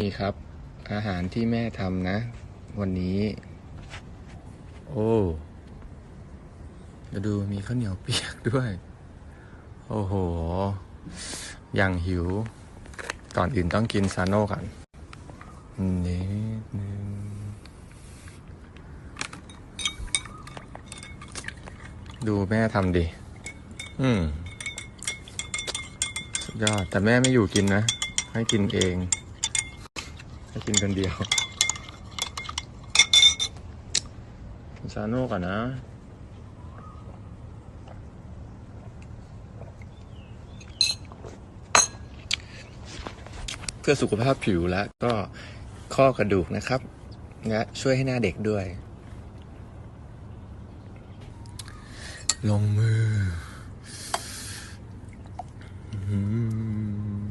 นี่ครับ อาหารที่แม่ทำนะ วันนี้ โอ้จะดูมีข้าวเหนียวเปียกด้วย โอ้โห อย่างหิว ก่อนอื่นต้องกินซาโน่ก่อนนิดนึงดูแม่ทำดิ อืม สุดยอด แต่แม่ไม่อยู่กินนะ ให้กินเอง ให้กินคนเดียวซาโน่ก่อนนะเพื่อสุขภาพผิวและก็ข้อกระดูกนะครับและช่วยให้หน้าเด็กด้วย ลงมือ อืม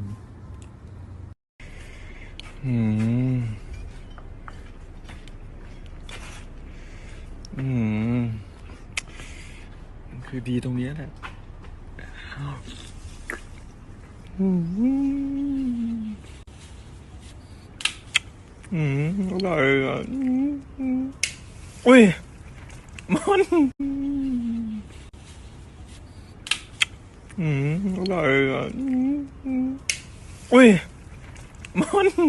อืมอืม คือดีตรงนี้แหละอืมอืมอร่อยอะอืมอืมอุ้ยมันอืมอร่อยอะอืมอืมอุ้ยมัน